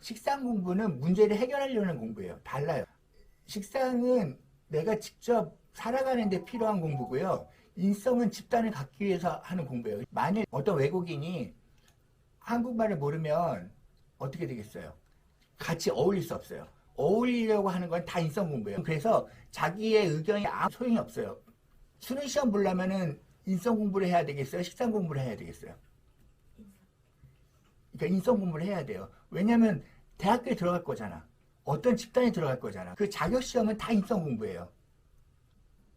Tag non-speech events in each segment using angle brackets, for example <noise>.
식상 공부는 문제를 해결하려는 공부예요. 달라요. 식상은 내가 직접 살아가는데 필요한 공부고요. 인성은 집단을 갖기 위해서 하는 공부예요. 만일 어떤 외국인이 한국말을 모르면 어떻게 되겠어요? 같이 어울릴 수 없어요. 어울리려고 하는 건 다 인성 공부예요. 그래서 자기의 의견이 아무 소용이 없어요. 수능 시험 보려면은 인성 공부를 해야 되겠어요? 식상 공부를 해야 되겠어요? 그러니까 인성 공부를 해야 돼요. 왜냐하면 대학교에 들어갈 거잖아. 어떤 집단에 들어갈 거잖아. 그 자격 시험은 다 인성 공부예요.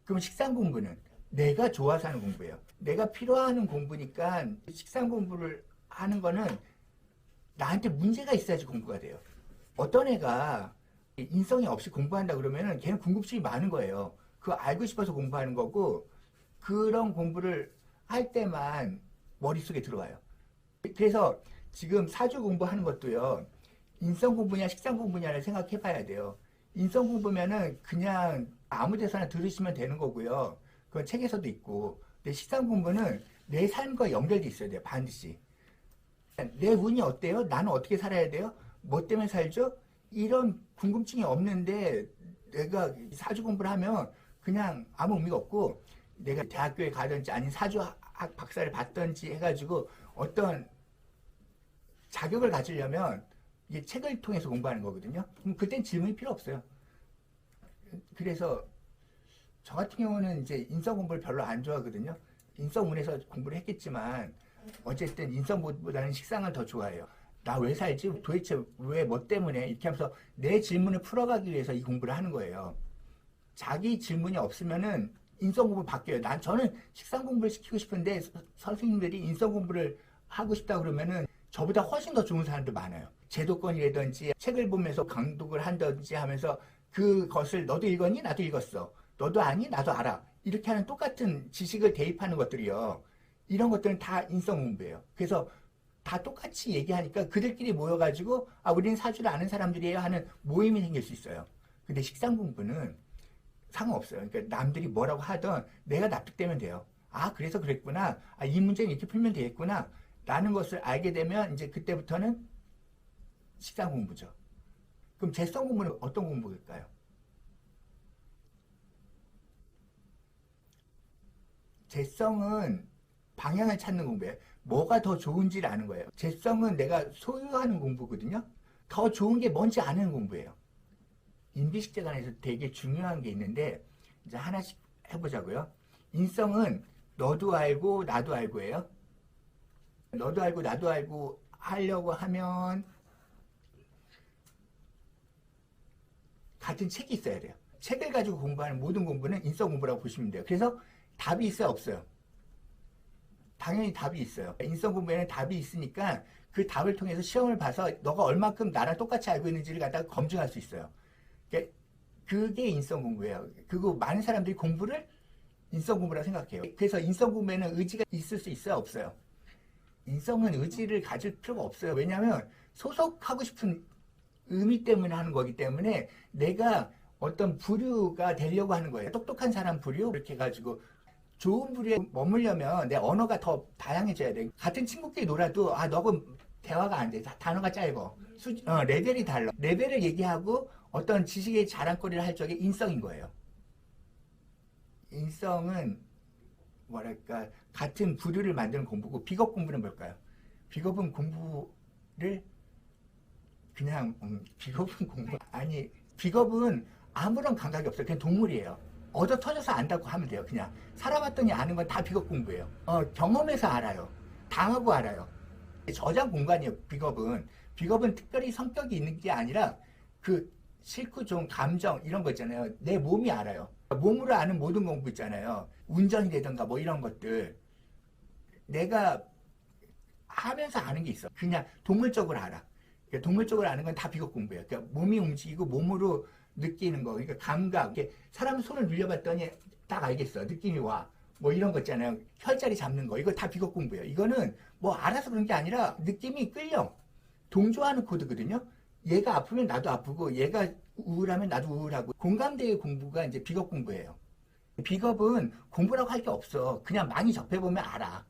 그럼 식상 공부는 내가 좋아서 하는 공부예요. 내가 필요하는 공부니까 식상 공부를 하는 거는 나한테 문제가 있어야지 공부가 돼요. 어떤 애가 인성이 없이 공부한다 그러면은 걔는 궁금증이 많은 거예요. 그거 알고 싶어서 공부하는 거고 그런 공부를 할 때만 머릿속에 들어와요. 그래서 지금 사주 공부하는 것도요. 인성 공부냐 식상 공부냐를 생각해 봐야 돼요. 인성 공부면은 그냥 아무 데서나 들으시면 되는 거고요. 그건 책에서도 있고. 근데 식상 공부는 내 삶과 연결돼 있어야 돼요. 반드시. 내 운이 어때요? 나는 어떻게 살아야 돼요? 뭐 때문에 살죠? 이런 궁금증이 없는데 내가 사주 공부를 하면 그냥 아무 의미가 없고 내가 대학교에 가든지 아닌 사주학 박사를 받든지 해가지고 어떤 자격을 가지려면 이게 책을 통해서 공부하는 거거든요. 그럼 그땐 질문이 필요 없어요. 그래서 저 같은 경우는 이제 인성 공부를 별로 안 좋아하거든요. 인성운에서 공부를 했겠지만 어쨌든 인성보다는 식상을 더 좋아해요. 나 왜 살지? 도대체 왜 뭐 때문에? 이렇게 하면서 내 질문을 풀어가기 위해서 이 공부를 하는 거예요. 자기 질문이 없으면은 인성 공부 바뀌어요. 난 저는 식상 공부를 시키고 싶은데 서- 선생님들이 인성 공부를 하고 싶다 그러면은 저보다 훨씬 더 좋은 사람도 많아요. 제도권이라든지 책을 보면서 강독을 한다든지 하면서 그것을 너도 읽었니? 나도 읽었어. 너도 아니? 나도 알아. 이렇게 하는 똑같은 지식을 대입하는 것들이요. 이런 것들은 다 인성 공부예요. 그래서 다 똑같이 얘기하니까 그들끼리 모여가지고 아 우리는 사주를 아는 사람들이에요 하는 모임이 생길 수 있어요. 근데 식상 공부는 상관없어요. 그러니까 남들이 뭐라고 하던 내가 납득되면 돼요. 아 그래서 그랬구나. 아 이 문제는 이렇게 풀면 되겠구나. 라는 것을 알게 되면 이제 그때부터는 식상 공부죠. 그럼 재성 공부는 어떤 공부일까요? 재성은 방향을 찾는 공부예요. 뭐가 더 좋은지를 아는 거예요. 재성은 내가 소유하는 공부거든요. 더 좋은 게 뭔지 아는 공부예요. 인비식재관에서 되게 중요한 게 있는데 이제 하나씩 해보자고요. 인성은 너도 알고 나도 알고예요. 너도 알고 나도 알고 하려고 하면 같은 책이 있어야 돼요. 책을 가지고 공부하는 모든 공부는 인성 공부라고 보시면 돼요. 그래서 답이 있어요, 없어요? 당연히 답이 있어요. 인성 공부에는 답이 있으니까 그 답을 통해서 시험을 봐서 너가 얼만큼 나랑 똑같이 알고 있는지를 갖다가 검증할 수 있어요. 그러니까 그게 인성 공부예요. 그리고 많은 사람들이 공부를 인성 공부라고 생각해요. 그래서 인성 공부에는 의지가 있을 수 있어요, 없어요? 인성은 의지를 가질 필요가 없어요. 왜냐하면 소속하고 싶은 의미 때문에 하는 거기 때문에 내가 어떤 부류가 되려고 하는 거예요. 똑똑한 사람 부류 이렇게 해가지고 좋은 부류에 머물려면 내 언어가 더 다양해져야 돼. 같은 친구끼리 놀아도 아 너는 대화가 안 돼. 다- 단어가 짧아. 수, 어, 레벨이 달라. 레벨을 얘기하고 어떤 지식의 자랑거리를 할 적에 인성인 거예요. 인성은 뭐랄까 같은 부류를 만드는 공부고 비겁 공부는 뭘까요? 비겁은 공부를 그냥 음, 비겁은 공부 아니 비겁은 아무런 감각이 없어요. 그냥 동물이에요. 얻어 터져서 안다고 하면 돼요. 그냥 살아봤더니 아는 건 다 비겁 공부예요. 어, 경험해서 알아요. 당하고 알아요. 저장 공간이에요. 비겁은 비겁은 특별히 성격이 있는 게 아니라 그 싫고 좋은 감정 이런 거 있잖아요. 내 몸이 알아요. 몸으로 아는 모든 공부 있잖아요. 운전이 되던가 뭐 이런 것들 내가 하면서 아는 게 있어. 그냥 동물적으로 알아. 그러니까 동물적으로 아는 건 다 비겁 공부예요. 그러니까 몸이 움직이고 몸으로 느끼는 거. 그러니까 감각. 사람 손을 눌려봤더니 딱 알겠어. 느낌이 와. 뭐 이런 거 있잖아요. 혈자리 잡는 거. 이거 다 비겁 공부예요. 이거는 뭐 알아서 그런 게 아니라 느낌이 끌려. 동조하는 코드거든요. 얘가 아프면 나도 아프고 얘가 우울하면 나도 우울하고 공감대의 공부가 이제 비겁 공부예요. 비겁은 공부라고 할 게 없어. 그냥 많이 접해보면 알아.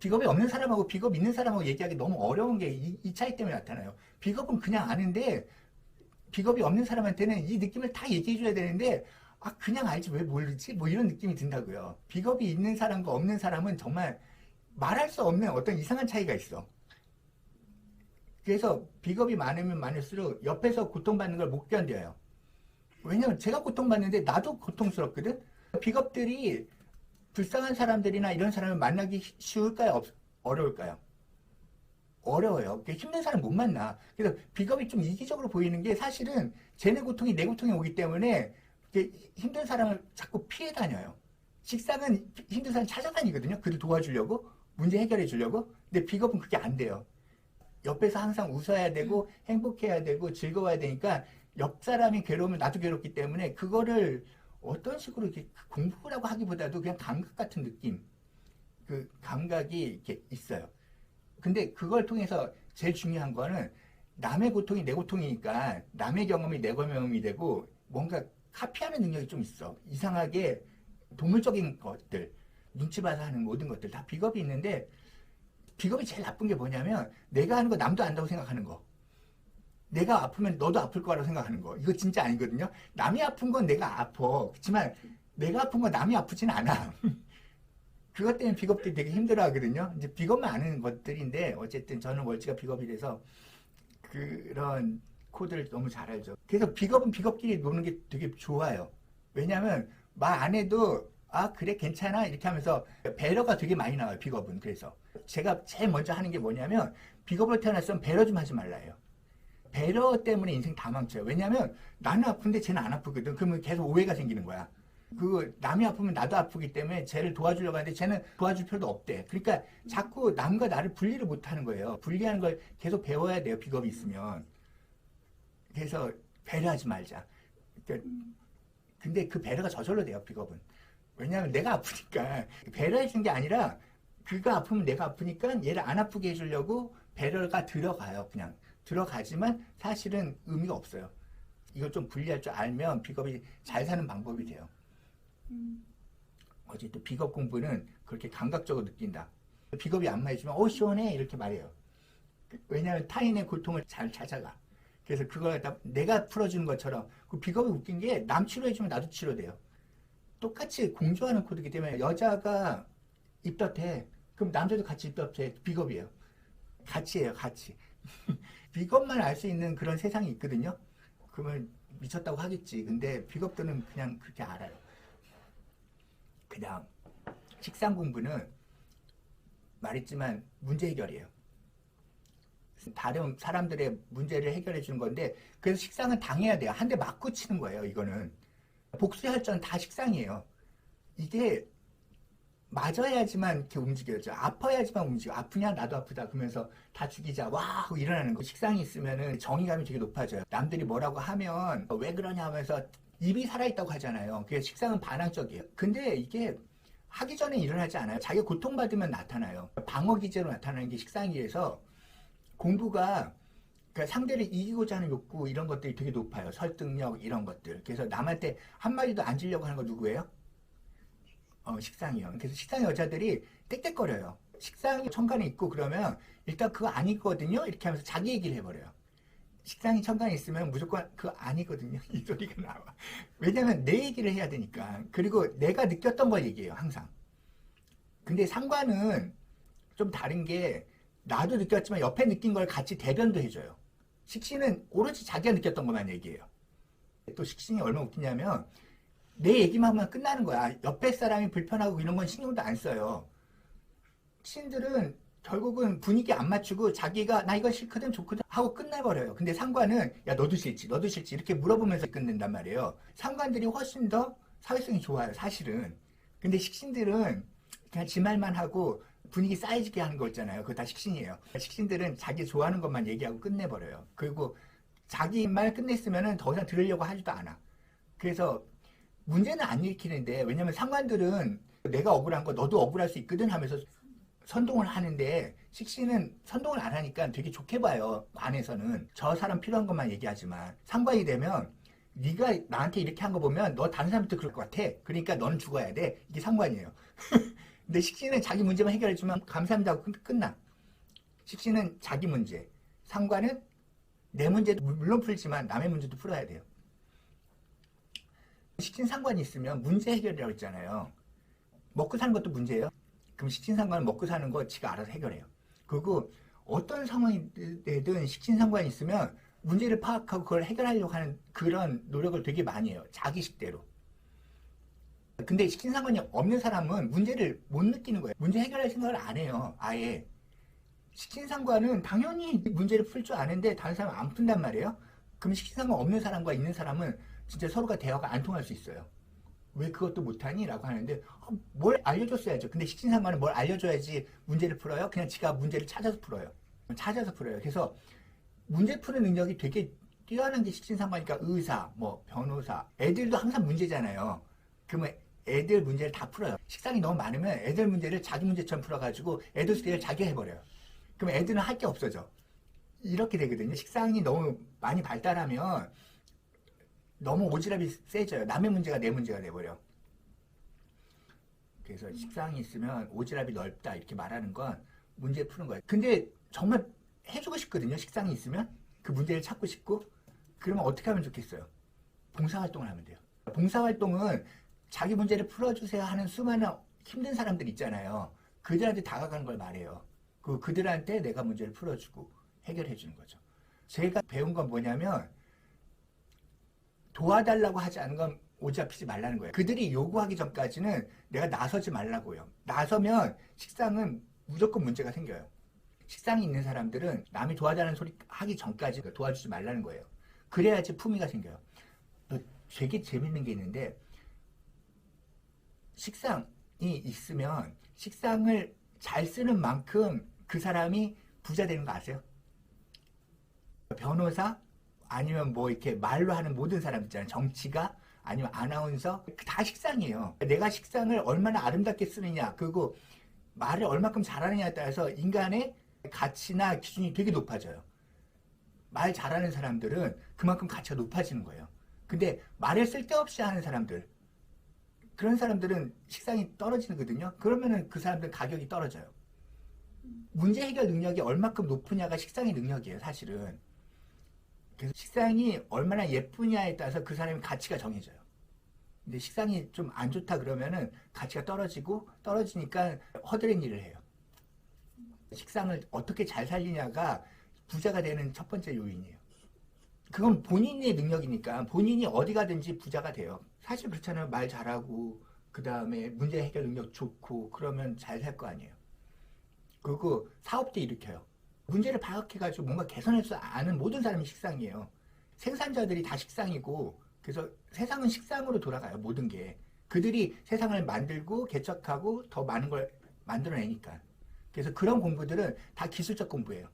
비겁이 없는 사람하고 비겁 있는 사람하고 얘기하기 너무 어려운 게 이 차이 때문에 나타나요. 비겁은 그냥 아는데 비겁이 없는 사람한테는 이 느낌을 다 얘기해 줘야 되는데 아 그냥 알지 왜 모르지? 뭐 이런 느낌이 든다고요. 비겁이 있는 사람과 없는 사람은 정말 말할 수 없는 어떤 이상한 차이가 있어. 그래서 비겁이 많으면 많을수록 옆에서 고통받는 걸 못 견뎌요. 왜냐면 제가 고통받는데 나도 고통스럽거든? 비겁들이 불쌍한 사람들이나 이런 사람을 만나기 쉬울까요? 없- 어려울까요? 어려워요. 힘든 사람 못 만나. 그래서 비겁이 좀 이기적으로 보이는 게 사실은 쟤네 고통이 내 고통이 오기 때문에 힘든 사람을 자꾸 피해 다녀요. 식상은 힘든 사람 찾아다니거든요. 그를 도와주려고, 문제 해결해 주려고. 근데 비겁은 그게 안 돼요. 옆에서 항상 웃어야 되고, 행복해야 되고, 즐거워야 되니까 옆 사람이 괴로우면 나도 괴롭기 때문에 그거를 어떤 식으로 이렇게 공부라고 하기보다도 그냥 감각 같은 느낌. 그 감각이 이렇게 있어요. 근데 그걸 통해서 제일 중요한 거는 남의 고통이 내 고통이니까 남의 경험이 내 경험이 되고 뭔가 카피하는 능력이 좀 있어. 이상하게 동물적인 것들, 눈치 봐서 하는 모든 것들 다 비겁이 있는데 비겁이 제일 나쁜 게 뭐냐면 내가 하는 거 남도 안다고 생각하는 거. 내가 아프면 너도 아플 거라고 생각하는 거. 이거 진짜 아니거든요. 남이 아픈 건 내가 아파. 그렇지만 내가 아픈 건 남이 아프진 않아. <laughs> 그것 때문에 비겁들이 되게 힘들어 하거든요. 이제 비겁만 아는 것들인데, 어쨌든 저는 월지가 비겁이 돼서 그런 코드를 너무 잘 알죠. 그래서 비겁은 비겁끼리 노는 게 되게 좋아요. 왜냐면 말 안 해도 아 그래 괜찮아 이렇게 하면서 배려가 되게 많이 나와요 비겁은 그래서 제가 제일 먼저 하는 게 뭐냐면 비겁을 태어났으면 배려 좀 하지 말라요 배려 때문에 인생 다 망쳐요 왜냐면 나는 아픈데 쟤는 안 아프거든 그러면 계속 오해가 생기는 거야 그 남이 아프면 나도 아프기 때문에 쟤를 도와주려고 하는데 쟤는 도와줄 필요도 없대. 그러니까 자꾸 남과 나를 분리를 못 하는 거예요. 분리하는 걸 계속 배워야 돼요. 비겁이 있으면. 그래서 배려하지 말자. 그러니까 근데 그 배려가 저절로 돼요. 비겁은. 왜냐하면 내가 아프니까 배려해 준 게 아니라 그가 아프면 내가 아프니까 얘를 안 아프게 해주려고 배려가 들어가요. 그냥 들어가지만 사실은 의미가 없어요. 이걸 좀 분리할 줄 알면 비겁이 잘 사는 방법이 돼요. 어쨌든 비겁 공부는 그렇게 감각적으로 느낀다. 비겁이 안 맞으면 어 시원해 이렇게 말해요. 왜냐하면 타인의 고통을 잘 찾아가. 그래서 그걸 다 내가 풀어주는 것처럼 그 비겁이 웃긴 게 남 치료해주면 나도 치료돼요. 똑같이 공조하는 코드이기 때문에 여자가 입덧해. 그럼 남자도 같이 입덧해. 비겁이에요. 같이 해요, <laughs> 같이. 비겁만 알 수 있는 그런 세상이 있거든요. 그러면 미쳤다고 하겠지. 근데 비겁들은 그냥 그렇게 알아요. 그냥 식상 공부는 말했지만 문제 해결이에요. 다른 사람들의 문제를 해결해 주는 건데 그래서 식상은 당해야 돼요. 한 대 맞고 치는 거예요. 이거는 복수할 전 다 식상이에요. 이게 맞아야지만 이렇게 움직여져. 아파야지만 움직여. 아프냐 나도 아프다. 그러면서 다 죽이자. 와 하고 일어나는 거. 식상이 있으면은 정의감이 되게 높아져요. 남들이 뭐라고 하면 왜 그러냐 하면서 입이 살아있다고 하잖아요. 그게 식상은 반항적이에요. 근데 이게 하기 전에 일어나지 않아요. 자기가 고통받으면 나타나요. 방어 기제로 나타나는 게 식상이라서 공부가 그러니까 상대를 이기고자 하는 욕구 이런 것들이 되게 높아요. 설득력 이런 것들. 그래서 남한테 한마디도 안 지려고 하는 거 누구예요? 어, 식상이요. 그래서 식상 여자들이 땡땡거려요. 식상이 천간에 있고 그러면 일단 그거 아니거든요. 이렇게 하면서 자기 얘기를 해버려요. 식상이 천간에 있으면 무조건 그거 아니거든요. <laughs> 이 소리가 나와. 왜냐면 내 얘기를 해야 되니까. 그리고 내가 느꼈던 걸 얘기해요. 항상. 근데 상관은 좀 다른 게 나도 느꼈지만 옆에 느낀 걸 같이 대변도 해줘요. 식신은 오로지 자기가 느꼈던 것만 얘기해요. 또 식신이 얼마나 웃기냐면 내 얘기만 하면 끝나는 거야. 옆에 사람이 불편하고 이런 건 신경도 안 써요. 신들은 결국은 분위기 안 맞추고 자기가 나 이거 싫거든 좋거든 하고 끝내버려요. 근데 상관은 야 너도 싫지 너도 싫지 이렇게 물어보면서 끝낸단 말이에요. 상관들이 훨씬 더 사회성이 좋아요. 사실은. 근데 식신들은 그냥 지 말만 하고 분위기 쌓여지게 하는 거 있잖아요. 그거 다 식신이에요. 식신들은 자기 좋아하는 것만 얘기하고 끝내버려요. 그리고 자기 말 끝냈으면 더 이상 들으려고 하지도 않아. 그래서 문제는 안 일으키는데 왜냐면 상관들은 내가 억울한 거 너도 억울할 수 있거든 하면서 선동을 하는데 식신은 선동을 안 하니까 되게 좋게 봐요. 안에서는 저 사람 필요한 것만 얘기하지만 상관이 되면 네가 나한테 이렇게 한 거 보면 너 다른 사람한테 그럴 것 같아. 그러니까 너는 죽어야 돼. 이게 상관이에요. <laughs> 근데 식신은 자기 문제만 해결해주면 감사합니다 하고 끝- 끝나. 식신은 자기 문제. 상관은 내 문제도 물론 풀지만 남의 문제도 풀어야 돼요. 식신 상관이 있으면 문제 해결이라고 했잖아요. 먹고 사는 것도 문제예요. 그럼 식신 상관은 먹고 사는 거 지가 알아서 해결해요. 그리고 어떤 상황이든 식신 상관이 있으면 문제를 파악하고 그걸 해결하려고 하는 그런 노력을 되게 많이 해요. 자기 식대로. 근데 식신 상관이 없는 사람은 문제를 못 느끼는 거예요. 문제 해결할 생각을 안 해요. 아예. 식신 상관은 당연히 문제를 풀 줄 아는데 다른 사람은 안 푼단 말이에요. 그럼 식신 상관 없는 사람과 있는 사람은 진짜 서로가 대화가 안 통할 수 있어요. 왜 그것도 못하니? 라고 하는데 어, 뭘 알려줬어야죠. 근데 식신 상관은 뭘 알려줘야지 문제를 풀어요? 그냥 지가 문제를 찾아서 풀어요. 찾아서 풀어요. 그래서 문제 푸는 능력이 되게 뛰어난 게 식신 상관이니까 의사, 뭐 변호사, 애들도 항상 문제잖아요. 그러면 애들 문제를 다 풀어요. 식상이 너무 많으면 애들 문제를 자기 문제처럼 풀어가지고 애들 숙제를 자기가 해버려요. 그럼 애들은 할 게 없어져. 이렇게 되거든요. 식상이 너무 많이 발달하면 너무 오지랖이 세져요. 남의 문제가 내 문제가 돼버려. 그래서 식상이 있으면 오지랖이 넓다 이렇게 말하는 건 문제 푸는 거예요. 근데 정말 해주고 싶거든요. 식상이 있으면 그 문제를 찾고 싶고 그러면 어떻게 하면 좋겠어요? 봉사활동을 하면 돼요. 봉사활동은 자기 문제를 풀어주세요 하는 수많은 힘든 사람들 있잖아요. 그들한테 다가가는 걸 말해요. 그 그들한테 내가 문제를 풀어주고 해결해 주는 거죠. 제가 배운 건 뭐냐면 도와달라고 하지 않은 건 오잡히지 말라는 거예요. 그들이 요구하기 전까지는 내가 나서지 말라고요. 나서면 식상은 무조건 문제가 생겨요. 식상이 있는 사람들은 남이 도와달라는 소리 하기 전까지 도와주지 말라는 거예요. 그래야지 품위가 생겨요. 또 되게 재밌는 게 있는데 식상이 있으면 식상을 잘 쓰는 만큼 그 사람이 부자 되는 거 아세요? 변호사 아니면 뭐 이렇게 말로 하는 모든 사람 있잖아요. 정치가 아니면 아나운서 다 식상이에요. 내가 식상을 얼마나 아름답게 쓰느냐 그리고 말을 얼마큼 잘하느냐에 따라서 인간의 가치나 기준이 되게 높아져요. 말 잘하는 사람들은 그만큼 가치가 높아지는 거예요. 근데 말을 쓸데없이 하는 사람들 그런 사람들은 식상이 떨어지거든요. 그러면은 그 사람들 가격이 떨어져요. 문제 해결 능력이 얼마큼 높으냐가 식상의 능력이에요, 사실은. 그래서 식상이 얼마나 예쁘냐에 따라서 그 사람의 가치가 정해져요. 근데 식상이 좀 안 좋다 그러면은 가치가 떨어지고 떨어지니까 허드렛 일을 해요. 식상을 어떻게 잘 살리냐가 부자가 되는 첫 번째 요인이에요. 그건 본인의 능력이니까 본인이 어디 가든지 부자가 돼요. 사실 그렇잖아요. 말 잘하고 그 다음에 문제 해결 능력 좋고 그러면 잘 살 거 아니에요. 그리고 사업도 일으켜요. 문제를 파악해가지고 뭔가 개선할 수 아는 모든 사람이 식상이에요. 생산자들이 다 식상이고 그래서 세상은 식상으로 돌아가요. 모든 게. 그들이 세상을 만들고 개척하고 더 많은 걸 만들어내니까. 그래서 그런 공부들은 다 기술적 공부예요.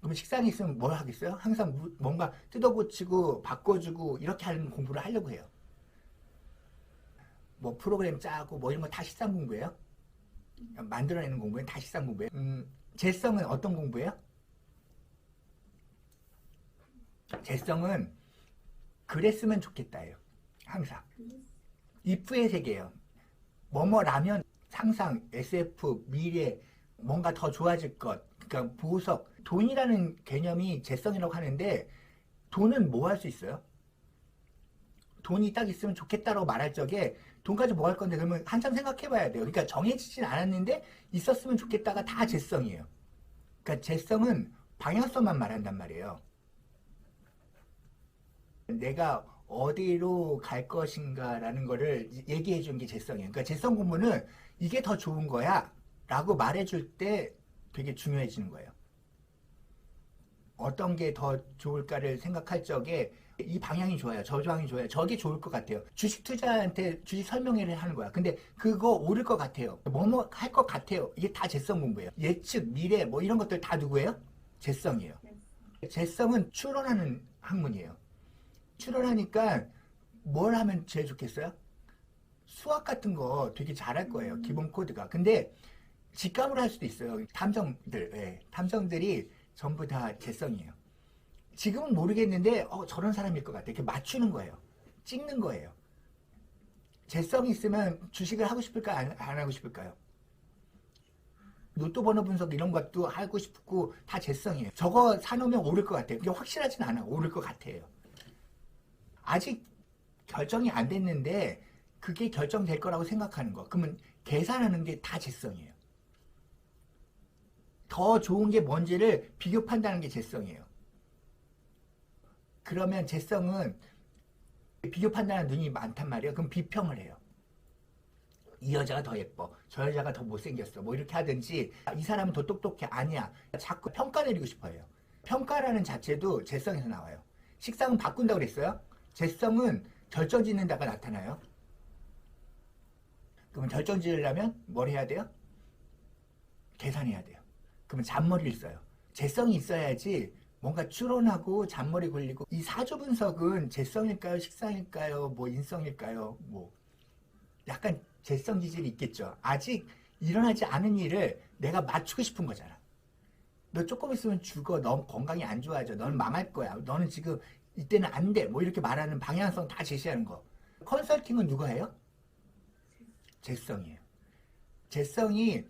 그럼 식상이 있으면 뭘 하겠어요? 항상 무- 뭔가 뜯어고치고 바꿔주고 이렇게 하는 공부를 하려고 해요. 뭐 프로그램 짜고 뭐 이런 거다 식상 공부예요? 만들어내는 공부는 다 식상 공부예요. 음, 재성은 어떤 공부예요? 재성은 그랬으면 좋겠다예요. 항상. if의 세계예요. 뭐뭐라면 상상, SF, 미래, 뭔가 더 좋아질 것, 그러니까 보석, 돈이라는 개념이 재성이라고 하는데 돈은 뭐 할 수 있어요? 돈이 딱 있으면 좋겠다라고 말할 적에 돈 가지고 뭐 할 건데 그러면 한참 생각해 봐야 돼요. 그러니까 정해지진 않았는데 있었으면 좋겠다가 다 재성이에요. 그러니까 재성은 방향성만 말한단 말이에요. 내가 어디로 갈 것인가라는 거를 얘기해 주는 게 재성이에요. 그러니까 재성 공부는 이게 더 좋은 거야 라고 말해 줄 때 되게 중요해지는 거예요. 어떤 게 더 좋을까를 생각할 적에 이 방향이 좋아요. 저 방향이 좋아요. 저게 좋을 것 같아요. 주식 투자한테 주식 설명회를 하는 거야. 근데 그거 오를 것 같아요. 뭐뭐 할 것 같아요. 이게 다 재성 공부예요. 예측, 미래 뭐 이런 것들 다 누구예요? 재성이에요. 재성은 추론하는 학문이에요. 추론하니까 뭘 하면 제일 좋겠어요? 수학 같은 거 되게 잘할 거예요. 기본 코드가. 근데 직감으로 할 수도 있어요. 탐정들, 예. 탐정들이 전부 다 재성이에요. 지금은 모르겠는데 어, 저런 사람일 것 같아. 이렇게 맞추는 거예요. 찍는 거예요. 재성이 있으면 주식을 하고 싶을까 안, 안 하고 싶을까요? 로또 번호 분석 이런 것도 하고 싶고 다 재성이에요. 저거 사놓으면 오를 것 같아요. 그게 확실하진 않아. 오를 것 같아요. 아직 결정이 안 됐는데 그게 결정될 거라고 생각하는 거. 그러면 계산하는 게 다 재성이에요. 더 좋은 게 뭔지를 비교 판단하는 게 재성이에요. 그러면 재성은 비교 판단하는 눈이 많단 말이에요. 그럼 비평을 해요. 이 여자가 더 예뻐. 저 여자가 더 못생겼어. 뭐 이렇게 하든지 이 사람은 더 똑똑해. 아니야. 자꾸 평가 내리고 싶어요. 평가라는 자체도 재성에서 나와요. 식상은 바꾼다고 그랬어요. 재성은 결정 짓는 데가 나타나요. 그러면 결정 지으려면 뭘 해야 돼요? 계산해야 돼요. 그러면 잔머리를 써요. 재성이 있어야지 뭔가 추론하고 잔머리 굴리고 이 사주 분석은 재성일까요? 식상일까요? 뭐 인성일까요? 뭐 약간 재성 기질이 있겠죠. 아직 일어나지 않은 일을 내가 맞추고 싶은 거잖아. 너 조금 있으면 죽어. 너 건강이 안 좋아져. 너는 망할 거야. 너는 지금 이때는 안 돼. 뭐 이렇게 말하는 방향성 다 제시하는 거. 컨설팅은 누가 해요? 재성이에요. 재성이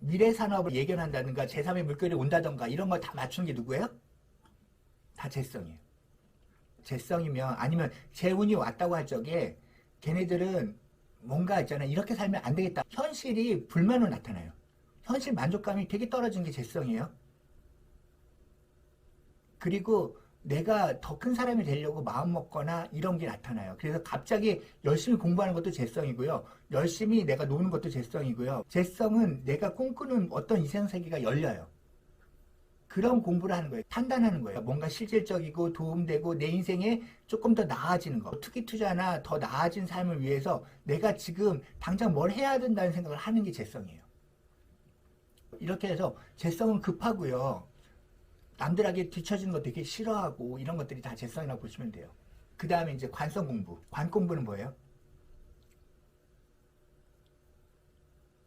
미래 산업을 예견한다든가 제3의 물결이 온다든가 이런 걸 다 맞추는 게 누구예요? 다 재성이에요. 재성이면 아니면 재운이 왔다고 할 적에 걔네들은 뭔가 있잖아요. 이렇게 살면 안 되겠다. 현실이 불만으로 나타나요. 현실 만족감이 되게 떨어진 게 재성이에요. 그리고 내가 더 큰 사람이 되려고 마음 먹거나 이런 게 나타나요. 그래서 갑자기 열심히 공부하는 것도 재성이고요. 열심히 내가 노는 것도 재성이고요. 재성은 내가 꿈꾸는 어떤 이생세계가 열려요. 그런 공부를 하는 거예요. 판단하는 거예요. 뭔가 실질적이고 도움되고 내 인생에 조금 더 나아지는 거. 투기 투자나 더 나아진 삶을 위해서 내가 지금 당장 뭘 해야 된다는 생각을 하는 게 재성이에요. 이렇게 해서 재성은 급하고요. 남들에게 뒤처지는 거 되게 싫어하고 이런 것들이 다 재성이라고 보시면 돼요. 그 다음에 이제 관성 공부. 관 공부는 뭐예요?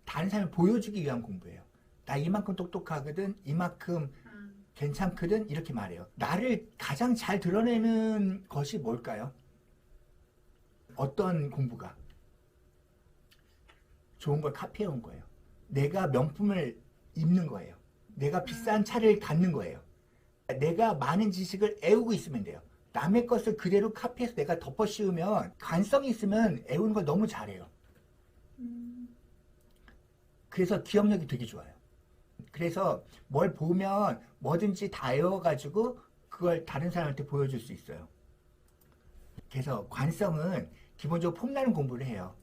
다른 사람을 보여주기 위한 공부예요. 나 이만큼 똑똑하거든, 이만큼 괜찮거든, 이렇게 말해요. 나를 가장 잘 드러내는 것이 뭘까요? 어떤 공부가? 좋은 걸 카피해 온 거예요. 내가 명품을 입는 거예요. 내가 비싼 차를 갖는 거예요. 내가 많은 지식을 애우고 있으면 돼요. 남의 것을 그대로 카피해서 내가 덮어 씌우면 관성이 있으면 애우는 걸 너무 잘해요. 그래서 기억력이 되게 좋아요. 그래서 뭘 보면 뭐든지 다 외워가지고 그걸 다른 사람한테 보여줄 수 있어요. 그래서 관성은 기본적으로 폼나는 공부를 해요.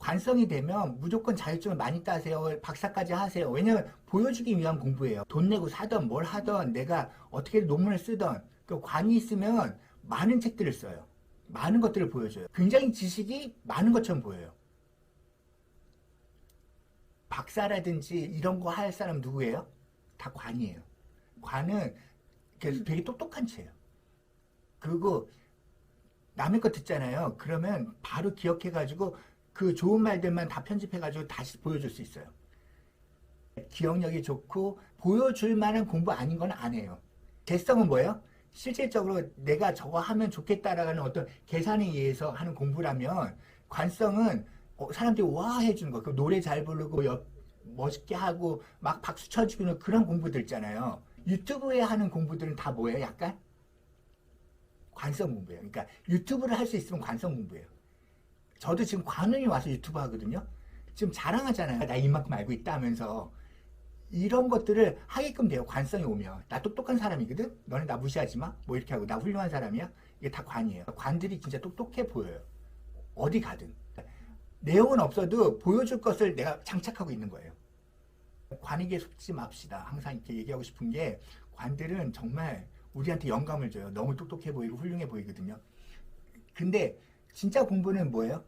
관성이 되면 무조건 자격증을 많이 따세요. 박사까지 하세요. 왜냐면 보여주기 위한 공부예요. 돈 내고 사던 뭘 하던 내가 어떻게 논문을 쓰던 그 관이 있으면 많은 책들을 써요. 많은 것들을 보여줘요. 굉장히 지식이 많은 것처럼 보여요. 박사라든지 이런 거 할 사람 누구예요? 다 관이에요. 관은 그래서 되게 똑똑한 채예요. 그리고 남의 거 듣잖아요. 그러면 바로 기억해가지고 그 좋은 말들만 다 편집해가지고 다시 보여줄 수 있어요. 기억력이 좋고 보여줄 만한 공부 아닌 건 안 해요. 개성은 뭐예요? 실질적으로 내가 저거 하면 좋겠다라는 어떤 계산에 의해서 하는 공부라면 관성은 어, 사람들이 와 해주는 거. 그 노래 잘 부르고 옆, 멋있게 하고 막 박수 쳐주는 그런 공부들 있잖아요. 유튜브에 하는 공부들은 다 뭐예요? 약간 관성 공부예요. 그러니까 유튜브를 할 수 있으면 관성 공부예요. 저도 지금 관음이 와서 유튜브 하거든요. 지금 자랑하잖아요. 나 이만큼 알고 있다 하면서 이런 것들을 하게끔 돼요. 관성이 오면. 나 똑똑한 사람이거든? 너네 나 무시하지 마? 뭐 이렇게 하고 나 훌륭한 사람이야? 이게 다 관이에요. 관들이 진짜 똑똑해 보여요. 어디 가든. 내용은 없어도 보여줄 것을 내가 장착하고 있는 거예요. 관에게 속지 맙시다. 항상 이렇게 얘기하고 싶은 게 관들은 정말 우리한테 영감을 줘요. 너무 똑똑해 보이고 훌륭해 보이거든요. 근데 진짜 공부는 뭐예요?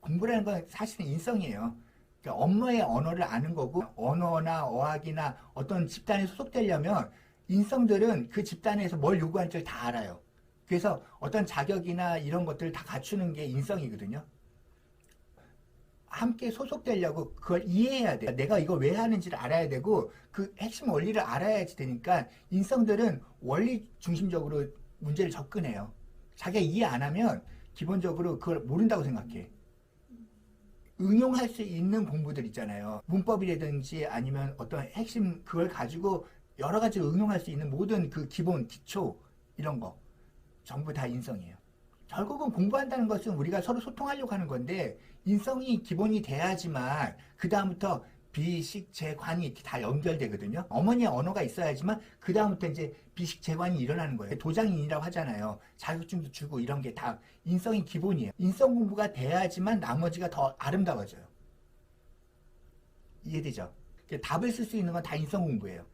공부라는 건 사실은 인성이에요. 그러니까 엄마의 언어를 아는 거고 언어나 어학이나 어떤 집단에 소속되려면 인성들은 그 집단에서 뭘 요구하는지를 다 알아요. 그래서 어떤 자격이나 이런 것들을 다 갖추는 게 인성이거든요. 함께 소속되려고 그걸 이해해야 돼. 내가 이거 왜 하는지를 알아야 되고 그 핵심 원리를 알아야지 되니까 인성들은 원리 중심적으로 문제를 접근해요. 자기가 이해 안 하면 기본적으로 그걸 모른다고 생각해. 응용할 수 있는 공부들 있잖아요. 문법이라든지 아니면 어떤 핵심 그걸 가지고 여러 가지 응용할 수 있는 모든 그 기본, 기초 이런 거 전부 다 인성이에요. 결국은 공부한다는 것은 우리가 서로 소통하려고 하는 건데 인성이 기본이 돼야지만 그 다음부터 비식 재관이 다 연결되거든요. 어머니의 언어가 있어야지만 그 다음부터 이제 비식 재관이 일어나는 거예요. 도장인이라고 하잖아요. 자격증도 주고 이런 게 다 인성이 기본이에요. 인성 공부가 돼야지만 나머지가 더 아름다워져요. 이해되죠? 답을 쓸 수 있는 건 다 인성 공부예요.